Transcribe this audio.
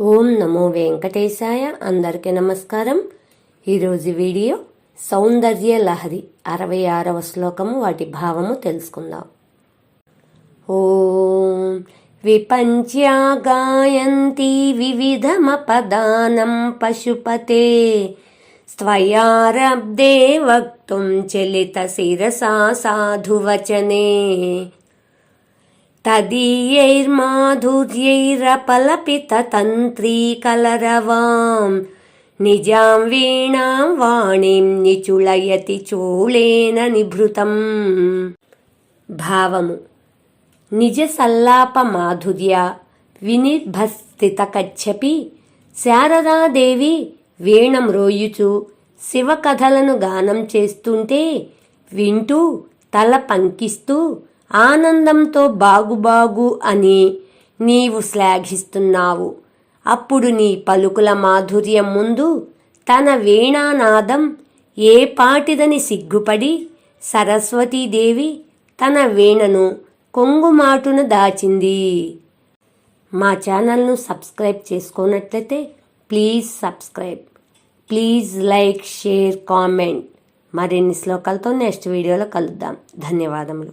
ఓం నమో వెంకటేశాయ. అందరికీ నమస్కారం. ఈరోజు వీడియో సౌందర్య లహరి అరవై ఆరవ శ్లోకము వాటి భావము తెలుసుకుందాం. ఓం విపంచ్యా గాయంతి వివిధమపదానం పశుపతే స్వయారబ్దే వక్తుం చలిత శిరసా సాధువచనే तदीयैर्माधुर्यैरपलपिततन्त्रीकलरवां निजां वीणां वाणीं निचुलयति चूलेन నిభృతం భావము నిజ సల్లాప మాధుర్య వినిర్భస్థిత కచ్చపి శారదాదేవి వీణం రోయుచు శివకథలను గానం చేస్తుంటే వింటూ తల పంకిస్తూ ఆనందంతో బాగుబాగు అని నీవు శ్లాఘిస్తున్నావు. అప్పుడు నీ పలుకుల మాధుర్యం ముందు తన వీణానాదం ఏ పాటిదని సిగ్గుపడి సరస్వతీదేవి తన వీణను కొంగుమాటున దాచింది. మా ఛానల్ను subscribe చేసుకోనట్లయితే please subscribe please like share comment. మరిన్ని శ్లోకాలతో నెక్స్ట్ వీడియోలో కలుద్దాం. ధన్యవాదములు.